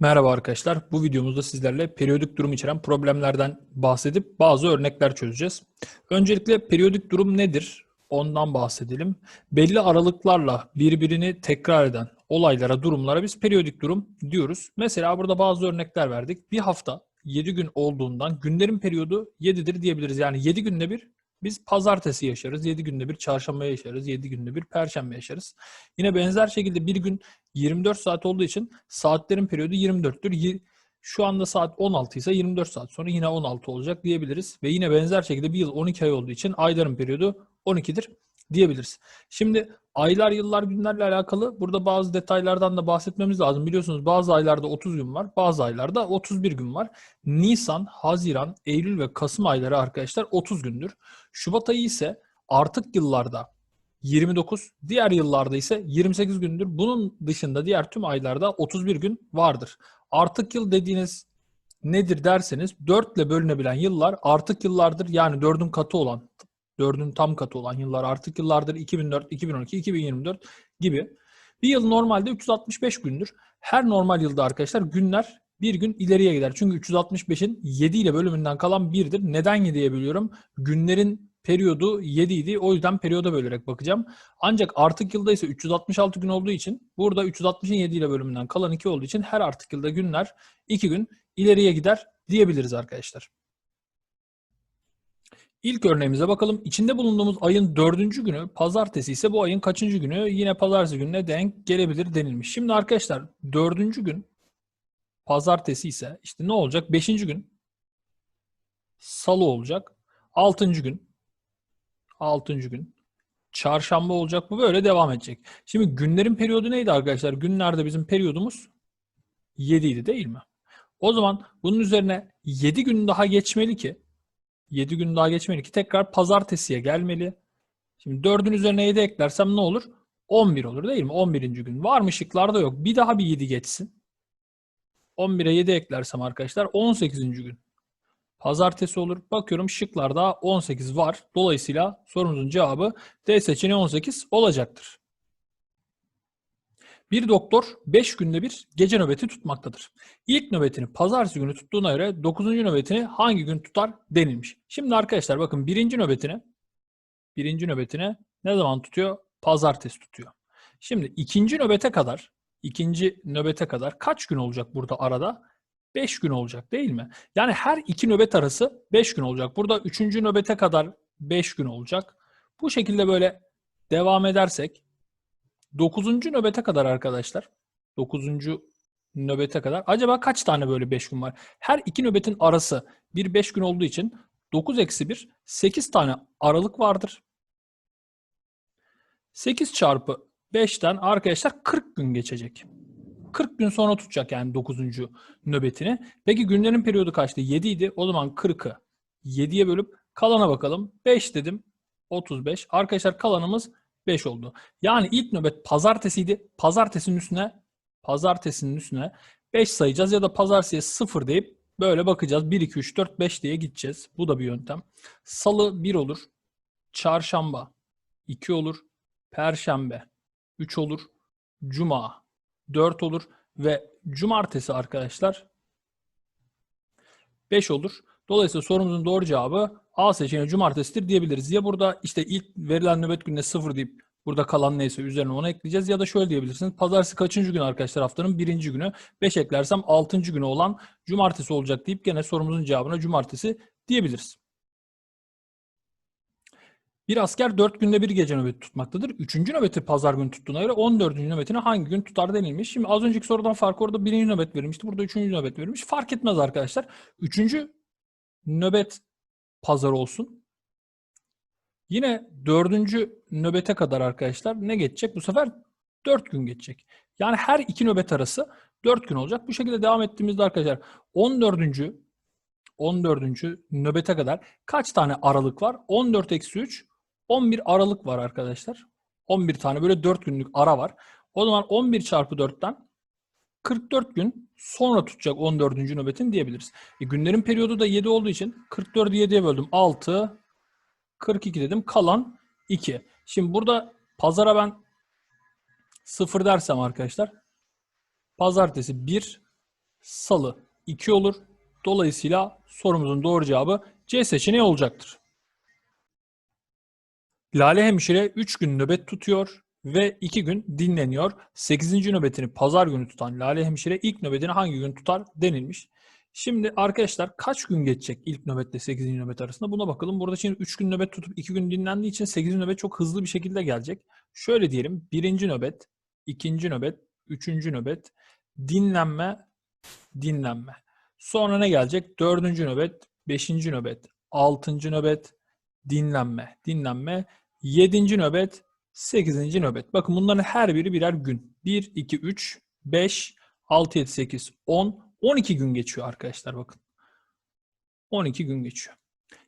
Merhaba arkadaşlar. Bu videomuzda sizlerle periyodik durum içeren problemlerden bahsedip bazı örnekler çözeceğiz. Öncelikle periyodik durum nedir? Ondan bahsedelim. Belli aralıklarla birbirini tekrar eden olaylara, durumlara biz periyodik durum diyoruz. Mesela burada bazı örnekler verdik. Bir hafta 7 gün olduğundan günlerin periyodu 7'dir diyebiliriz. Yani 7 günde bir biz pazartesi yaşarız, 7 günde bir çarşamba yaşarız, 7 günde bir perşembe yaşarız. Yine benzer şekilde bir gün 24 saat olduğu için saatlerin periyodu 24'tür. Y- Şu anda saat 16 ise 24 saat sonra yine 16 olacak diyebiliriz. Ve yine benzer şekilde bir yıl 12 ay olduğu için ayların periyodu 12'dir diyebiliriz. Şimdi aylar, yıllar, günlerle alakalı burada bazı detaylardan da bahsetmemiz lazım. Biliyorsunuz bazı aylarda 30 gün var, bazı aylarda 31 gün var. Nisan, Haziran, Eylül ve Kasım ayları arkadaşlar 30 gündür. Şubat ayı ise artık yıllarda 29, diğer yıllarda ise 28 gündür. Bunun dışında diğer tüm aylarda 31 gün vardır. Artık yıl dediğiniz nedir derseniz 4 ile bölünebilen yıllar artık yıllardır. Yani 4'ün katı olan, 4'ün tam katı olan yıllar artık yıllardır. 2004, 2012, 2024 gibi. Bir yıl normalde 365 gündür. Her normal yılda arkadaşlar günler bir gün ileriye gider. Çünkü 365'in 7 ile bölümünden kalan 1'dir. Neden 7'ye bölüyorum? Günlerin periyodu 7 idi. O yüzden periyoda bölerek bakacağım. Ancak artık yılda ise 366 gün olduğu için burada 360'ın 7 ile bölümünden kalan 2 olduğu için her artık yılda günler 2 gün ileriye gider diyebiliriz arkadaşlar. İlk örneğimize bakalım. İçinde bulunduğumuz ayın dördüncü günü pazartesi ise bu ayın kaçıncı günü yine pazartesi gününe denk gelebilir denilmiş. Şimdi arkadaşlar dördüncü gün pazartesi ise işte ne olacak? Beşinci gün salı olacak. Altıncı gün altıncı gün çarşamba olacak. Bu böyle devam edecek. Şimdi günlerin periyodu neydi arkadaşlar? Günlerde bizim periyodumuz 7 idi değil mi? O zaman bunun üzerine 7 gün daha geçmeli ki 7 gün daha geçmeli ki tekrar pazartesiye gelmeli. Şimdi 4'ün üzerine 7 eklersem ne olur? 11 olur değil mi? 11. gün. Var mı şıklarda yok. Bir daha bir 7 geçsin. 11'e 7 eklersem arkadaşlar 18. gün. Pazartesi olur. Bakıyorum şıklarda 18 var. Dolayısıyla sorumuzun cevabı D seçeneği 18 olacaktır. Bir doktor 5 günde bir gece nöbeti tutmaktadır. İlk nöbetini pazartesi günü tuttuğuna göre 9. nöbetini hangi gün tutar denilmiş. Şimdi arkadaşlar bakın birinci nöbetini birinci nöbetini ne zaman tutuyor? Pazartesi tutuyor. Şimdi ikinci nöbete kadar ikinci nöbete kadar kaç gün olacak burada arada? 5 gün olacak değil mi? Yani her iki nöbet arası 5 gün olacak. Burada üçüncü nöbete kadar 5 gün olacak. Bu şekilde böyle devam edersek 9. nöbete kadar arkadaşlar 9. nöbete kadar acaba kaç tane böyle 5 gün var? Her iki nöbetin arası bir 5 gün olduğu için 9 eksi 1 8 tane aralık vardır. 8 çarpı 5'ten arkadaşlar 40 gün geçecek. 40 gün sonra tutacak yani 9. nöbetini. Peki günlerin periyodu kaçtı? 7 idi. O zaman 40'ı 7'ye bölüp kalana bakalım. 5 dedim. 35. Arkadaşlar kalanımız 5 oldu. Yani ilk nöbet pazartesiydi. Pazartesinin üstüne pazartesinin üstüne 5 sayacağız ya da pazartesiye 0 deyip böyle bakacağız. 1, 2, 3, 4, 5 diye gideceğiz. Bu da bir yöntem. Salı 1 olur. Çarşamba 2 olur. Perşembe 3 olur. Cuma 4 olur ve cumartesi arkadaşlar 5 olur. Dolayısıyla sorumuzun doğru cevabı A seçeneği cumartesidir diyebiliriz. Ya burada işte ilk verilen nöbet gününe 0 deyip burada kalan neyse üzerine onu ekleyeceğiz. Ya da şöyle diyebilirsiniz. Pazartesi kaçıncı gün arkadaşlar haftanın? Birinci günü. 5 eklersem 6. günü olan cumartesi olacak deyip gene sorumuzun cevabına cumartesi diyebiliriz. Bir asker 4 günde bir gece nöbeti tutmaktadır. 3. nöbeti pazar günü tuttuğuna göre 14. nöbetini hangi gün tutar denilmiş. Şimdi az önceki sorudan farkı orada 1. nöbet verilmişti. Burada 3. nöbet verilmiş. Fark etmez arkadaşlar. 3. nöbet pazar olsun. Yine 4. nöbete kadar arkadaşlar ne geçecek? Bu sefer 4 gün geçecek. Yani her iki nöbet arası 4 gün olacak. Bu şekilde devam ettiğimizde arkadaşlar 14. 14. nöbete kadar kaç tane aralık var? 14 eksi 3 11 aralık var arkadaşlar. 11 tane böyle 4 günlük ara var. O zaman 11 çarpı 4'ten 44 gün sonra tutacak 14. nöbetin diyebiliriz. E, günlerin periyodu da 7 olduğu için 44'ü 7'ye böldüm. 6, 42 dedim. Kalan 2. Şimdi burada pazara ben 0 dersem arkadaşlar pazartesi 1, salı 2 olur. Dolayısıyla sorumuzun doğru cevabı C seçeneği olacaktır. Lale hemşire 3 gün nöbet tutuyor ve 2 gün dinleniyor. 8. nöbetini pazar günü tutan Lale hemşire ilk nöbetini hangi gün tutar denilmiş. Şimdi arkadaşlar kaç gün geçecek ilk nöbetle 8. nöbet arasında buna bakalım. Burada şimdi 3 gün nöbet tutup 2 gün dinlendiği için 8. nöbet çok hızlı bir şekilde gelecek. Şöyle diyelim 1. nöbet, 2. nöbet, 3. nöbet, dinlenme, dinlenme. Sonra ne gelecek? 4. nöbet, 5. nöbet, 6. nöbet, dinlenme, dinlenme, 7. nöbet, 8. nöbet. Bakın bunların her biri birer gün. 1, 2, 3, 5, 6, 7, 8, 10, 12 gün geçiyor arkadaşlar bakın. 12 gün geçiyor.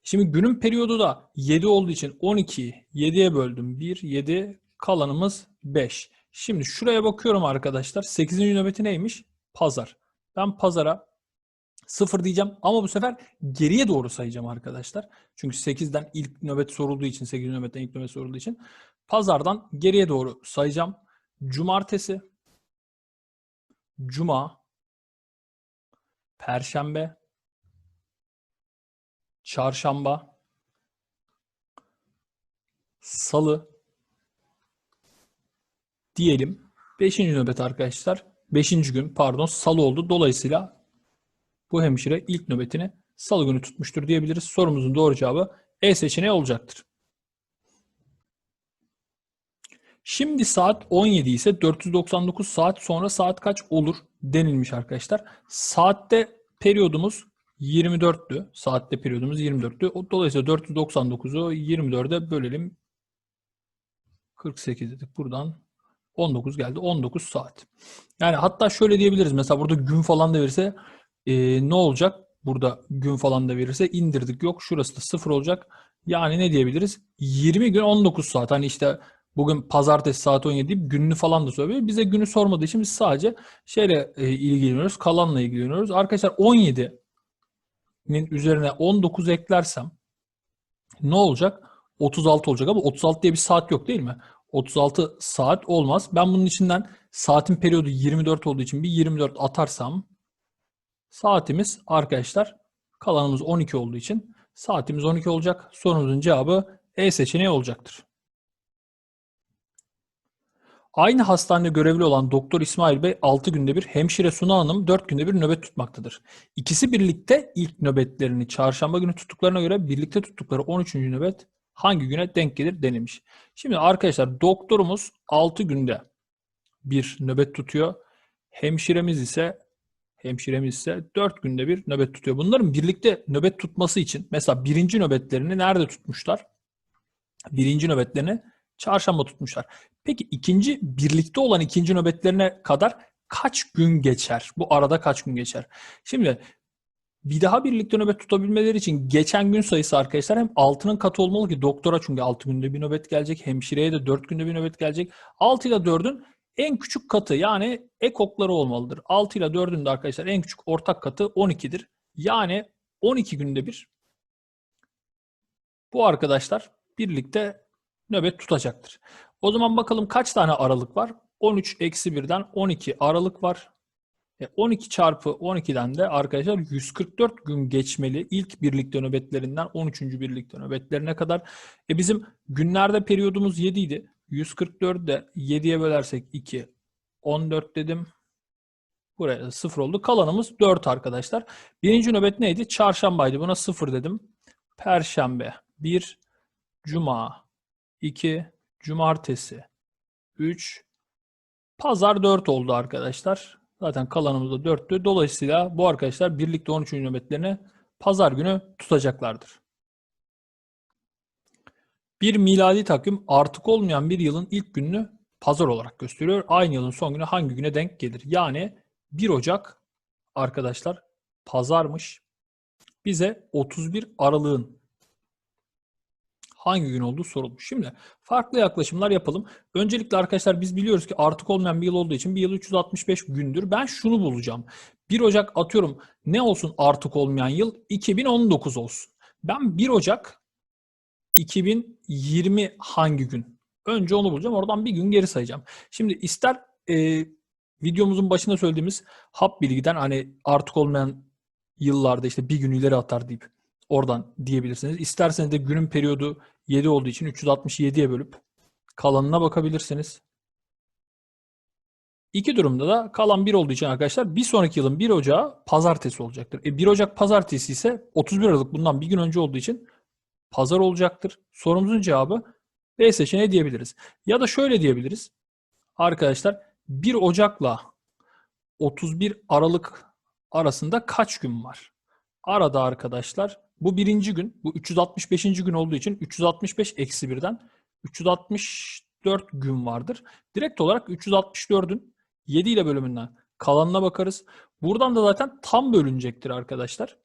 Şimdi günün periyodu da 7 olduğu için 12'yi 7'ye böldüm. 1, 7, kalanımız 5. Şimdi şuraya bakıyorum arkadaşlar. 8. nöbeti neymiş? Pazar. Ben pazara 0 diyeceğim ama bu sefer geriye doğru sayacağım arkadaşlar. Çünkü 8'den ilk nöbet sorulduğu için, 8. nöbetten ilk nöbet sorulduğu için pazardan geriye doğru sayacağım. Cumartesi, Cuma, Perşembe, Çarşamba, Salı diyelim. Beşinci nöbet arkadaşlar. Beşinci gün pardon Salı oldu. Dolayısıyla bu hemşire ilk nöbetini Salı günü tutmuştur diyebiliriz. Sorumuzun doğru cevabı E seçeneği olacaktır. Şimdi saat 17 ise 499 saat sonra saat kaç olur denilmiş arkadaşlar. Saatte periyodumuz 24'tü. Saatte periyodumuz 24'tü. O- Dolayısıyla 499'u 24'e bölelim. 48 dedik buradan. 19 geldi. 19 saat. Yani hatta şöyle diyebiliriz. Mesela burada gün falan da verirse e, ne olacak? Burada gün falan da verirse indirdik. Yok şurası da 0 olacak. Yani ne diyebiliriz? 20 gün 19 saat. Hani işte bugün pazartesi saat 17 deyip gününü falan da soruyor. Bize günü sormadığı için biz sadece şeyle e, ilgileniyoruz. Kalanla ilgileniyoruz. Arkadaşlar 17'nin üzerine 19 eklersem ne olacak? 36 olacak ama 36 diye bir saat yok değil mi? 36 saat olmaz. Ben bunun içinden saatin periyodu 24 olduğu için bir 24 atarsam saatimiz arkadaşlar kalanımız 12 olduğu için saatimiz 12 olacak. Sorumuzun cevabı E seçeneği olacaktır. Aynı hastanede görevli olan Doktor İsmail Bey 6 günde bir, hemşire Suna Hanım 4 günde bir nöbet tutmaktadır. İkisi birlikte ilk nöbetlerini çarşamba günü tuttuklarına göre birlikte tuttukları 13. nöbet hangi güne denk gelir denilmiş. Şimdi arkadaşlar doktorumuz 6 günde bir nöbet tutuyor. Hemşiremiz ise hemşiremiz ise 4 günde bir nöbet tutuyor. Bunların birlikte nöbet tutması için mesela birinci nöbetlerini nerede tutmuşlar? Birinci nöbetlerini çarşamba tutmuşlar. Peki ikinci birlikte olan ikinci nöbetlerine kadar kaç gün geçer? Bu arada kaç gün geçer? Şimdi bir daha birlikte nöbet tutabilmeleri için geçen gün sayısı arkadaşlar hem 6'nın katı olmalı ki doktora çünkü 6 günde bir nöbet gelecek. Hemşireye de 4 günde bir nöbet gelecek. 6 ile 4'ün en küçük katı yani ekokları olmalıdır. 6 ile 4'ün de arkadaşlar en küçük ortak katı 12'dir. Yani 12 günde bir bu arkadaşlar birlikte nöbet tutacaktır. O zaman bakalım kaç tane aralık var? 13 eksi 1'den 12 aralık var. E 12 çarpı 12'den de arkadaşlar 144 gün geçmeli ilk birlikte nöbetlerinden 13. birlikte nöbetlerine kadar. E bizim günlerde periyodumuz 7 idi. 144 de 7'ye bölersek 2, 14 dedim. Buraya da 0 oldu. Kalanımız 4 arkadaşlar. Birinci nöbet neydi? Çarşambaydı. Buna 0 dedim. Perşembe 1, Cuma 2, Cumartesi 3, Pazar 4 oldu arkadaşlar. Zaten kalanımız da 4'tü. Dolayısıyla bu arkadaşlar birlikte 13. nöbetlerini pazar günü tutacaklardır. Bir miladi takvim artık olmayan bir yılın ilk gününü pazar olarak gösteriyor. Aynı yılın son günü hangi güne denk gelir? Yani 1 Ocak arkadaşlar pazarmış. Bize 31 Aralık'ın hangi gün olduğu sorulmuş. Şimdi farklı yaklaşımlar yapalım. Öncelikle arkadaşlar biz biliyoruz ki artık olmayan bir yıl olduğu için bir yıl 365 gündür. Ben şunu bulacağım. 1 Ocak atıyorum ne olsun artık olmayan yıl? 2019 olsun. Ben 1 Ocak 2020 hangi gün? Önce onu bulacağım. Oradan bir gün geri sayacağım. Şimdi ister e, videomuzun başında söylediğimiz hap bilgiden hani artık olmayan yıllarda işte bir gün ileri atar deyip oradan diyebilirsiniz. İsterseniz de günün periyodu 7 olduğu için 367'ye bölüp kalanına bakabilirsiniz. İki durumda da kalan 1 olduğu için arkadaşlar bir sonraki yılın 1 Ocağı pazartesi olacaktır. E 1 Ocak pazartesi ise 31 Aralık bundan bir gün önce olduğu için pazar olacaktır. Sorumuzun cevabı B seçeneği diyebiliriz. Ya da şöyle diyebiliriz. Arkadaşlar 1 Ocak'la 31 Aralık arasında kaç gün var? Arada arkadaşlar bu birinci gün, bu 365. gün olduğu için 365 eksi 1'den 364 gün vardır. Direkt olarak 364'ün 7 ile bölümünden kalanına bakarız. Buradan da zaten tam bölünecektir arkadaşlar.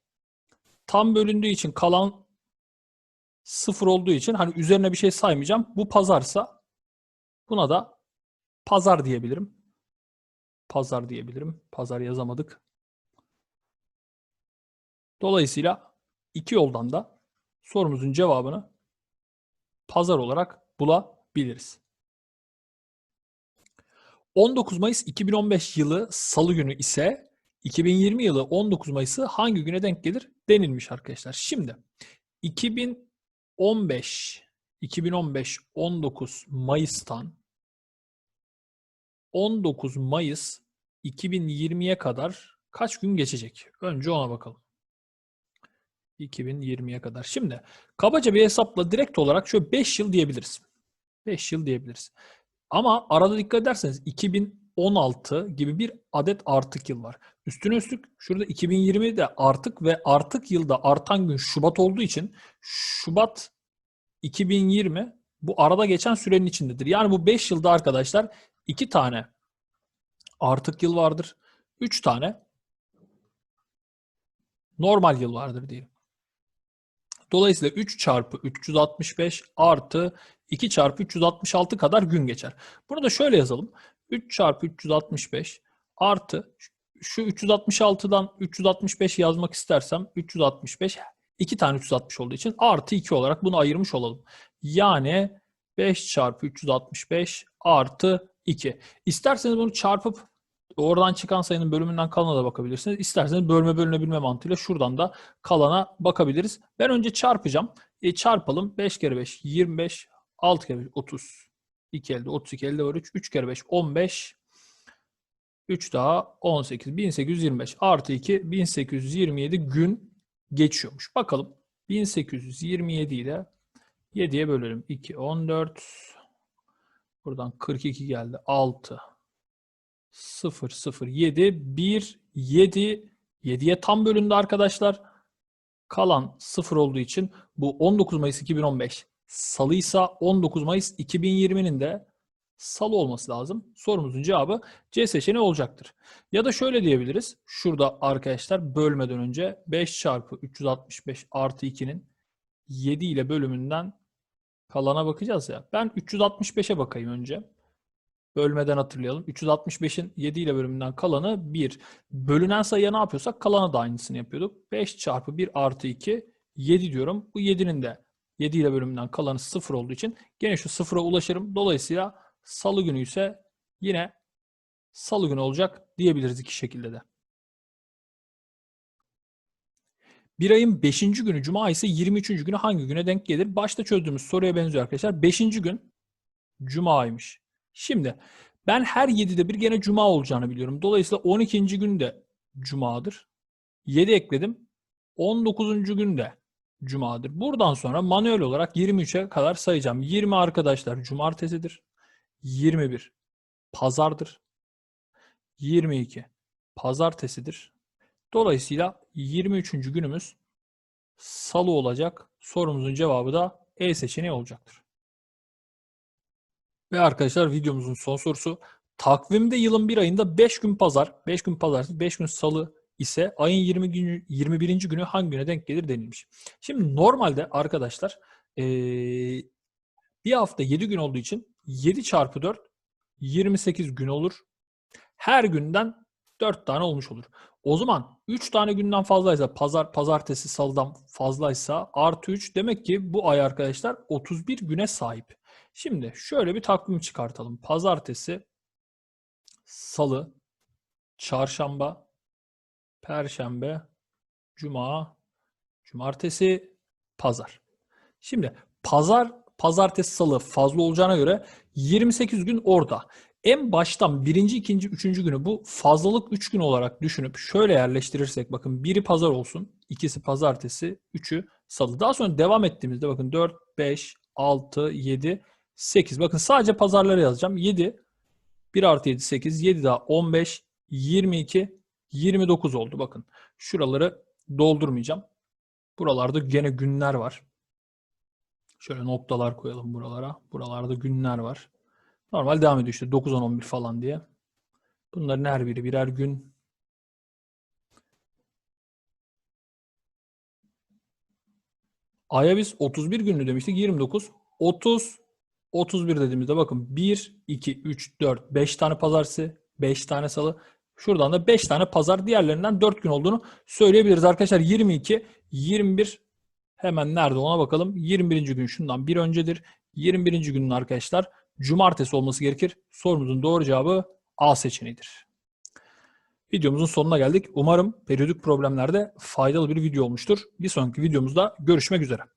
Tam bölündüğü için kalan sıfır olduğu için hani üzerine bir şey saymayacağım. Bu pazarsa buna da pazar diyebilirim. Pazar diyebilirim. Pazar yazamadık. Dolayısıyla iki yoldan da sorumuzun cevabını pazar olarak bulabiliriz. 19 Mayıs 2015 yılı Salı günü ise 2020 yılı 19 Mayıs'ı hangi güne denk gelir denilmiş arkadaşlar. Şimdi 2015 2015 19 Mayıs'tan 19 Mayıs 2020'ye kadar kaç gün geçecek? Önce ona bakalım. 2020'ye kadar. Şimdi kabaca bir hesapla direkt olarak şöyle 5 yıl diyebiliriz. 5 yıl diyebiliriz. Ama arada dikkat ederseniz 2016 gibi bir adet artık yıl var. Üstüne üstlük şurada 2020'de artık ve artık yılda artan gün Şubat olduğu için Şubat 2020 bu arada geçen sürenin içindedir. Yani bu 5 yılda arkadaşlar 2 tane artık yıl vardır. 3 tane normal yıl vardır diyelim. Dolayısıyla 3 çarpı 365 artı 2 çarpı 366 kadar gün geçer. Bunu da şöyle yazalım. 3 çarpı 365 artı şu 366'dan 365 yazmak istersem 365 2 tane 360 olduğu için artı 2 olarak bunu ayırmış olalım. Yani 5 çarpı 365 artı 2. İsterseniz bunu çarpıp oradan çıkan sayının bölümünden kalana da bakabilirsiniz. İsterseniz bölme bölünebilme mantığıyla şuradan da kalana bakabiliriz. Ben önce çarpacağım. E, çarpalım. 5 kere 5 25 6 kere 5 30 2 elde 32 elde var 3 3 kere 5 15 3 daha 18 1825 artı 2 1827 gün geçiyormuş. Bakalım 1827 ile 7'ye bölelim. 2 14 buradan 42 geldi. 6 0 0 7 1 7 7'ye tam bölündü arkadaşlar. Kalan 0 olduğu için bu 19 Mayıs 2015 salıysa 19 Mayıs 2020'nin de salı olması lazım. Sorumuzun cevabı C seçeneği olacaktır. Ya da şöyle diyebiliriz. Şurada arkadaşlar bölmeden önce 5 çarpı 365 artı 2'nin 7 ile bölümünden kalana bakacağız ya. Ben 365'e bakayım önce. Bölmeden hatırlayalım. 365'in 7 ile bölümünden kalanı 1. Bölünen sayıya ne yapıyorsak kalana da aynısını yapıyorduk. 5 çarpı 1 artı 2 7 diyorum. Bu 7'nin de 7 ile bölümünden kalanı 0 olduğu için gene şu 0'a ulaşırım. Dolayısıyla salı günü ise yine salı günü olacak diyebiliriz iki şekilde de. Bir ayın 5. günü Cuma ise 23. günü hangi güne denk gelir? Başta çözdüğümüz soruya benziyor arkadaşlar. 5. gün Cuma'ymış. Şimdi ben her 7'de bir gene Cuma olacağını biliyorum. Dolayısıyla 12. gün de Cuma'dır. 7 ekledim. 19. gün de Cuma'dır. Buradan sonra manuel olarak 23'e kadar sayacağım. 20 arkadaşlar Cumartesidir. 21 Pazardır. 22 Pazartesidir. Dolayısıyla 23. günümüz Salı olacak. Sorumuzun cevabı da E seçeneği olacaktır. Ve arkadaşlar videomuzun son sorusu. Takvimde yılın bir ayında 5 gün pazar, 5 gün pazartesi, 5 gün salı ise ayın 20 günü, 21. günü hangi güne denk gelir denilmiş. Şimdi normalde arkadaşlar ee, bir hafta 7 gün olduğu için 7 çarpı 4 28 gün olur. Her günden 4 tane olmuş olur. O zaman 3 tane günden fazlaysa pazar pazartesi salıdan fazlaysa artı 3 demek ki bu ay arkadaşlar 31 güne sahip. Şimdi şöyle bir takvim çıkartalım. Pazartesi, salı, çarşamba, perşembe, cuma, cumartesi, pazar. Şimdi pazar, pazartesi, salı fazla olacağına göre 28 gün orada. En baştan birinci, ikinci, üçüncü günü bu fazlalık 3 gün olarak düşünüp şöyle yerleştirirsek bakın biri pazar olsun, ikisi pazartesi, üçü salı. Daha sonra devam ettiğimizde bakın 4, 5, 6, 7, 8. Bakın sadece pazarları yazacağım. 7, 1 artı 7, 8, 7 daha 15, 22, 29 oldu. Bakın şuraları doldurmayacağım. Buralarda gene günler var. Şöyle noktalar koyalım buralara. Buralarda günler var. Normal devam ediyor işte 9, 10, 11 falan diye. Bunların her biri birer gün. Aya biz 31 günlü demiştik. 29, 30, 31 dediğimizde bakın 1, 2, 3, 4, 5 tane pazartesi, 5 tane salı. Şuradan da 5 tane pazar diğerlerinden 4 gün olduğunu söyleyebiliriz. Arkadaşlar 22, 21 hemen nerede ona bakalım. 21. gün şundan bir öncedir. 21. günün arkadaşlar cumartesi olması gerekir. Sorumuzun doğru cevabı A seçeneğidir. Videomuzun sonuna geldik. Umarım periyodik problemlerde faydalı bir video olmuştur. Bir sonraki videomuzda görüşmek üzere.